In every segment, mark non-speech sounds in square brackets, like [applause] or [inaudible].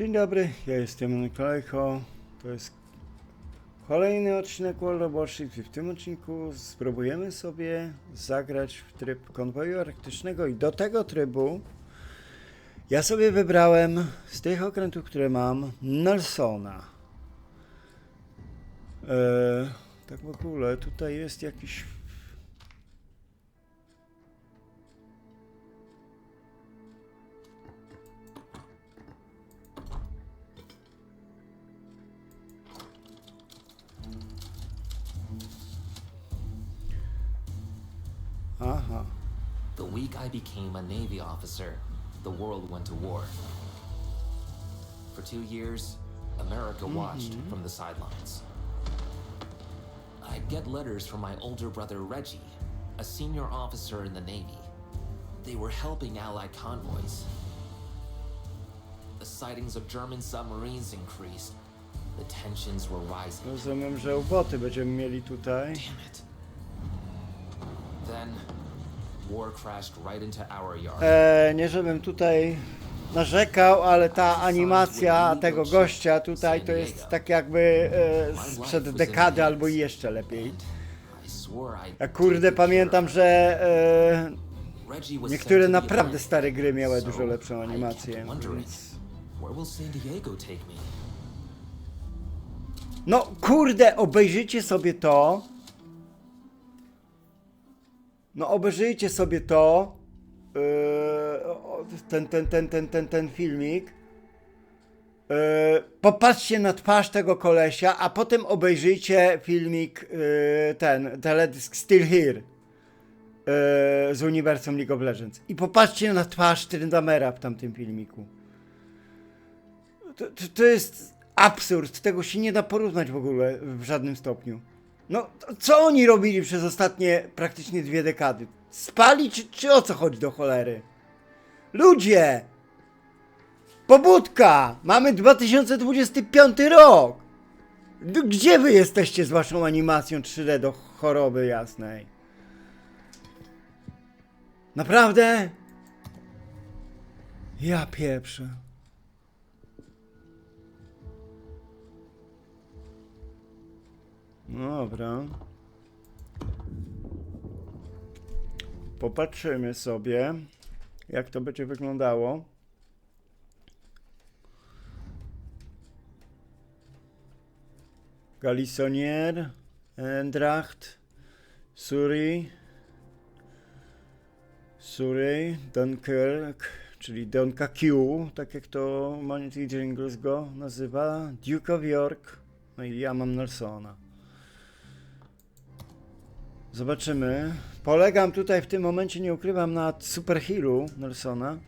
Dzień dobry, ja jestem Nikolajko. To jest kolejny odcinek World of Warships i w tym odcinku spróbujemy sobie zagrać w tryb konwoju arktycznego i do tego trybu ja sobie wybrałem z tych okrętów, które mam, Nelsona. Eee, tak w ogóle, tutaj jest jakiś Aha. The week I became a Navy officer, the world went to war. For two years, America mm-hmm. watched from the sidelines. I'd get letters from my older brother Reggie, a senior officer in the Navy. They were helping Allied convoys. The sightings of German submarines increased. The tensions were rising. Rozumiem, że będziemy mieli tutaj. Damn it. E, nie żebym tutaj narzekał, ale ta animacja tego gościa tutaj to jest tak jakby e, sprzed dekady albo i jeszcze lepiej. Ja kurde pamiętam, że e, niektóre naprawdę stare gry miały dużo lepszą animację. No kurde, obejrzyjcie sobie to. No obejrzyjcie sobie to. Yy, ten, ten, ten, ten, ten, ten filmik. Yy, popatrzcie na twarz tego kolesia, a potem obejrzyjcie filmik yy, ten, teledysk Still Here z uniwersum League of Legends. I popatrzcie na twarz Tryndamera w tamtym filmiku. To, to, to jest absurd. Tego się nie da porównać w ogóle w żadnym stopniu. No, co oni robili przez ostatnie praktycznie dwie dekady? Spali czy, czy o co chodzi do cholery? Ludzie! Pobudka! Mamy 2025 rok! Gdzie wy jesteście z waszą animacją 3D do choroby jasnej? Naprawdę? Ja pieprzę. Dobra. Popatrzymy sobie, jak to będzie wyglądało. Galisonier, Endracht, Surrey, Surrey, Dunkirk, czyli Donka Q, tak jak to Monty Jingles go nazywa, Duke of York, no i ja mam Nelsona. Zobaczymy. Polegam tutaj w tym momencie, nie ukrywam, na Superhero Nelsona.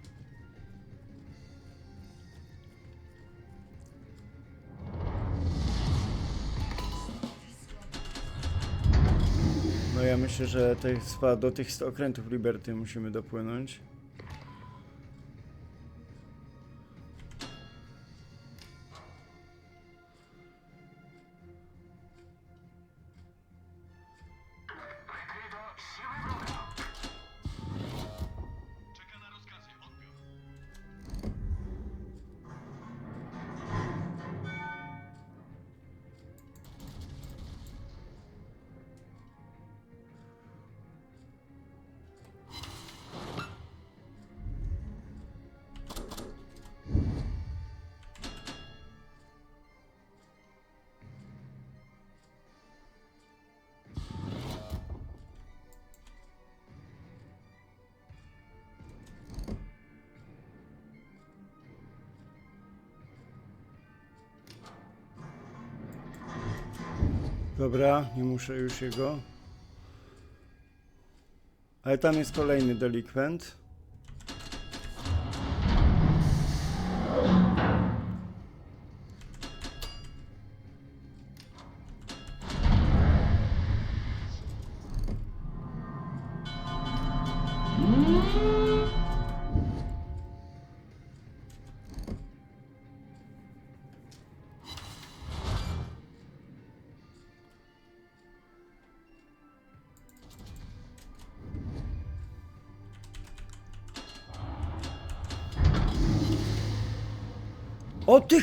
No ja myślę, że do tych 100 okrętów Liberty musimy dopłynąć. Dobra, nie muszę już jego. Ale tam jest kolejny delikwent.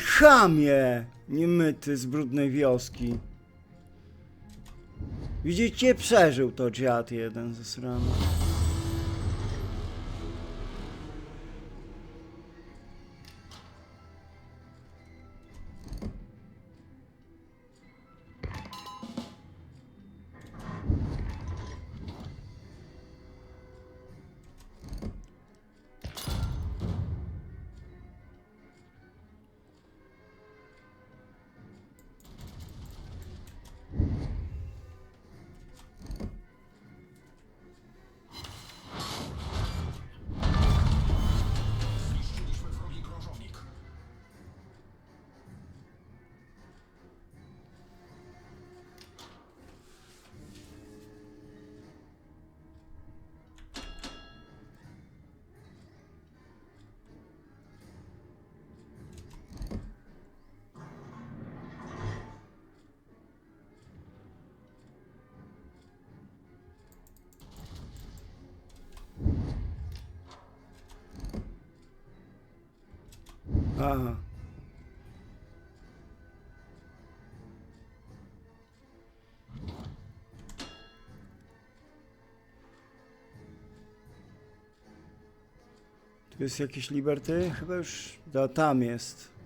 Ty chamie! Niemyty z brudnej wioski. Widzicie, przeżył to dziad jeden ze sramy. Tu jest jakiś Liberty? Chyba już... Da, tam jest.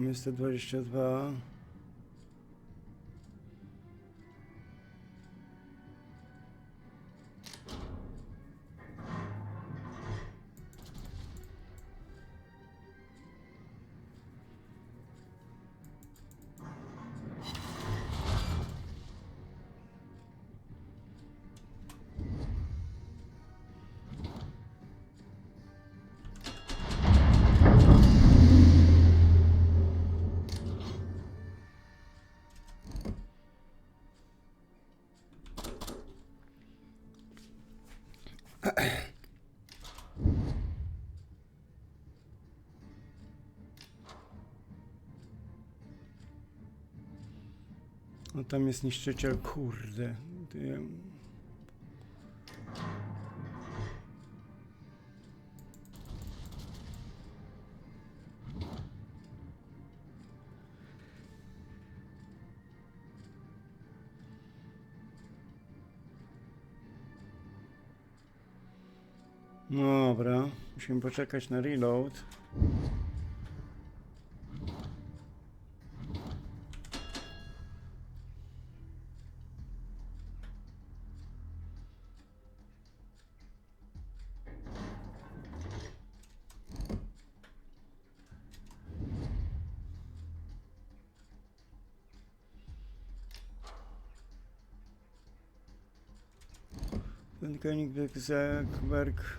Mamy 122. No tam jest niszczyciel, kurde. Ty- No Dobra, musimy poczekać na reload. Ten konik Zekberg.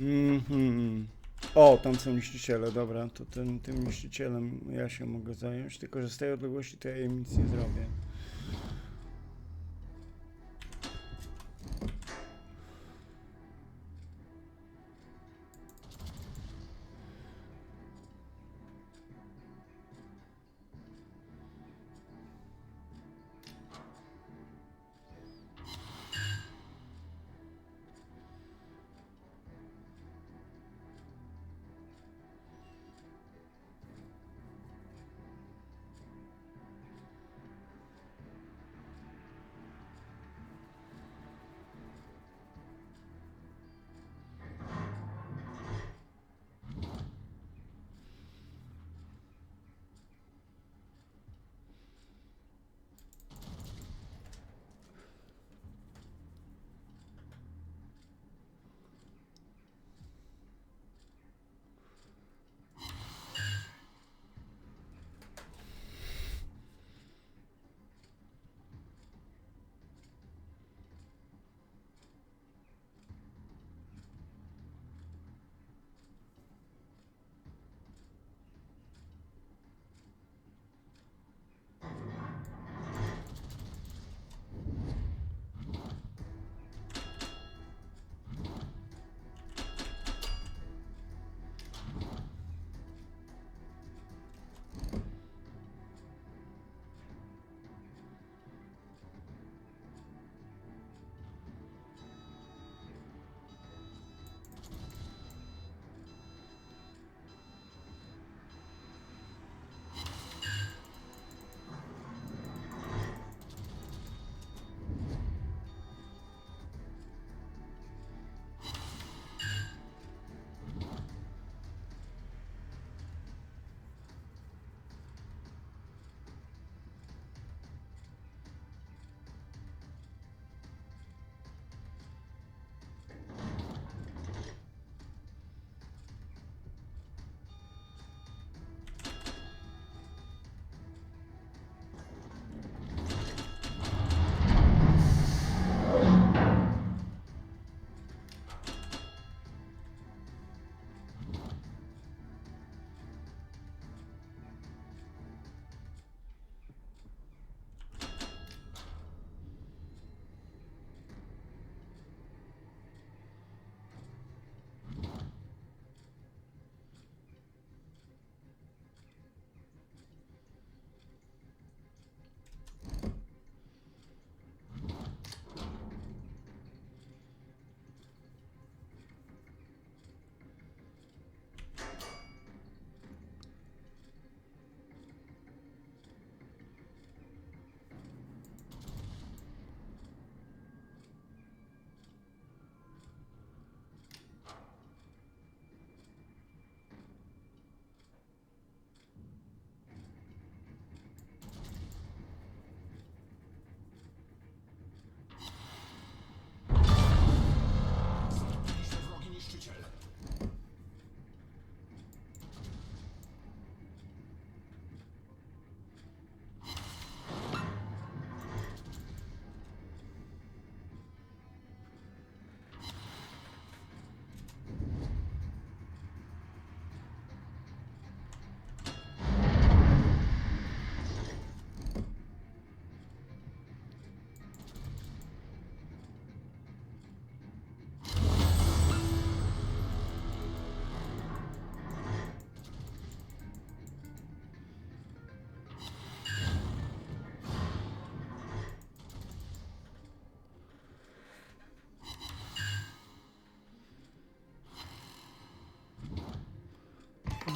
Mhm. O, tam są niszczyciele, dobra, to ten, tym niszczycielem ja się mogę zająć, tylko że z tej odległości to ja im nic nie zrobię.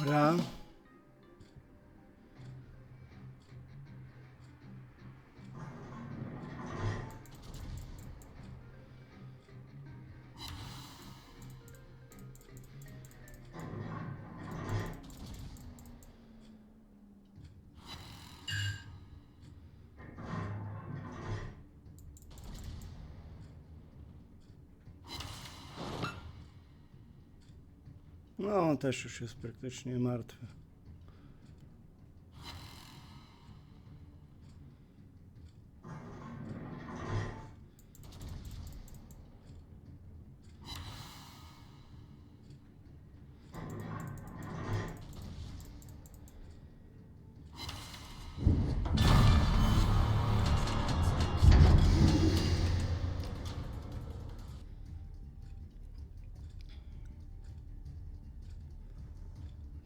Dobra. No, on też już jest praktycznie martwy.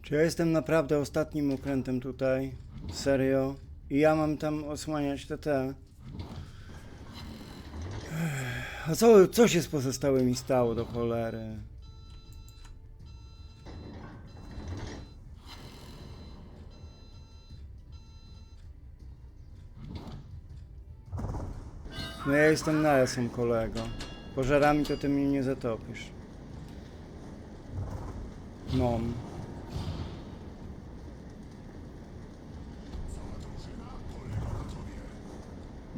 Czy ja jestem naprawdę ostatnim okrętem tutaj? Serio? I ja mam tam osłaniać te? A co, co się z pozostałymi stało do cholery? No ja jestem Nelson, kolego. Pożarami to ty mnie nie zatopisz. No.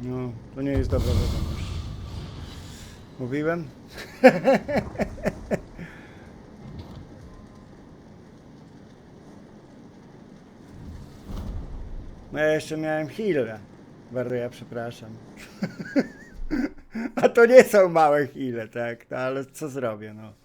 No, to nie jest dobra wiadomość. Mówiłem? [laughs] No ja jeszcze miałem chwilę. Bardzo przepraszam. [laughs] A to nie są małe chwile, tak? No ale co zrobię, no.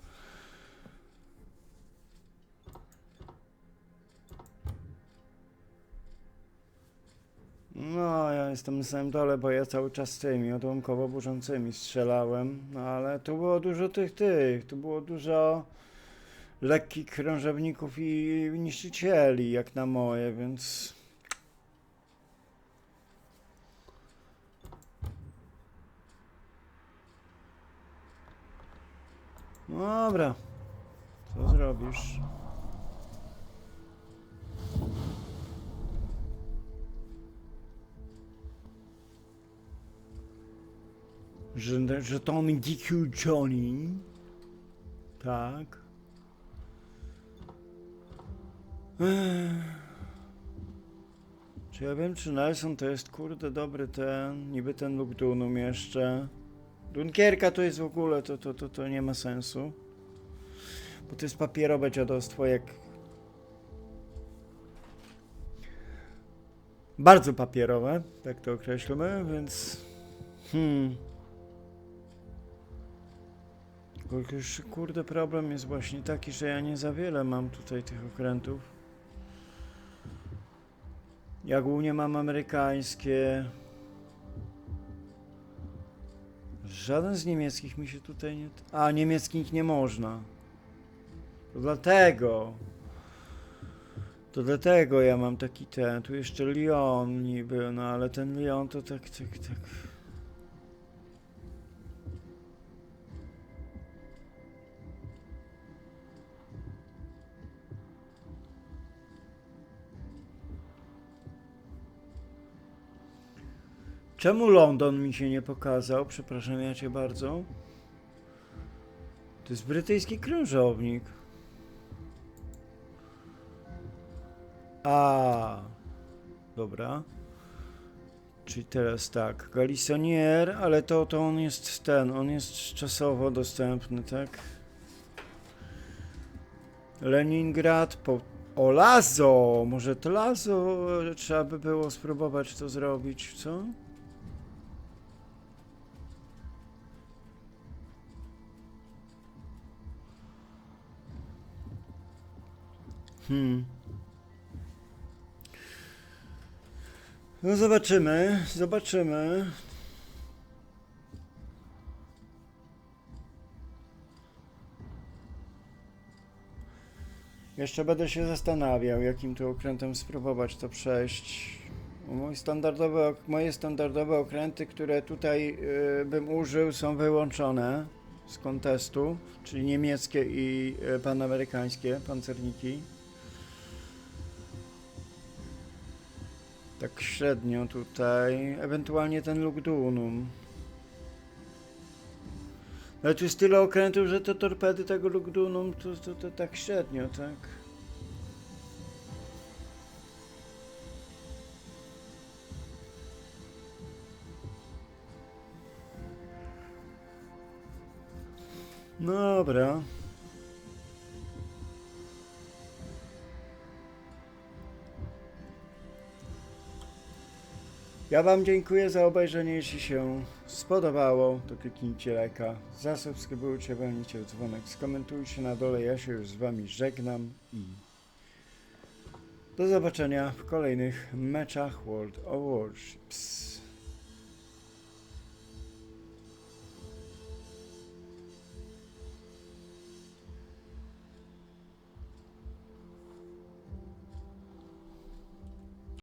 Jestem na samym dole, bo ja cały czas tymi odłamkowo burzącymi strzelałem, no ale tu było dużo tych, tych, tu było dużo lekkich krążowników i niszczycieli, jak na moje, więc... No dobra, co zrobisz? Że, że to on DQ Johnny. Tak. Ech. Czy ja wiem, czy Nelson to jest kurde dobry ten, niby ten lub Dunum jeszcze. Dunkierka to jest w ogóle, to, to, to, to nie ma sensu. Bo to jest papierowe dziadostwo, jak... Bardzo papierowe, tak to określmy, więc... Hmm... Już, kurde, problem jest właśnie taki, że ja nie za wiele mam tutaj tych okrętów. Ja głównie mam amerykańskie. Żaden z niemieckich mi się tutaj nie... A, niemieckich nie można. To dlatego. To dlatego ja mam taki ten. Tu jeszcze Lyon niby, no ale ten Lyon to tak, tak, tak. Czemu London mi się nie pokazał? Przepraszam, ja cię bardzo. To jest brytyjski krążownik. A, dobra. Czyli teraz tak, Galisonier, ale to, to on jest ten, on jest czasowo dostępny, tak? Leningrad, po... O, Lazo! Może to Lazo trzeba by było spróbować to zrobić, co? Hmm. No zobaczymy, zobaczymy. Jeszcze będę się zastanawiał, jakim tu okrętem spróbować to przejść. Mój standardowy, moje standardowe okręty, które tutaj y, bym użył, są wyłączone z kontestu, czyli niemieckie i y, panamerykańskie pancerniki. Tak średnio tutaj, ewentualnie ten Lugdunum. Ale tu jest tyle okrętów, że te torpedy tego Lugdunum to, to, to tak średnio, tak? Dobra. Ja Wam dziękuję za obejrzenie. Jeśli się spodobało, to kliknijcie lajka, zasubskrybujcie, walnijcie dzwonek, skomentujcie na dole. Ja się już z Wami żegnam i do zobaczenia w kolejnych meczach World of Warships.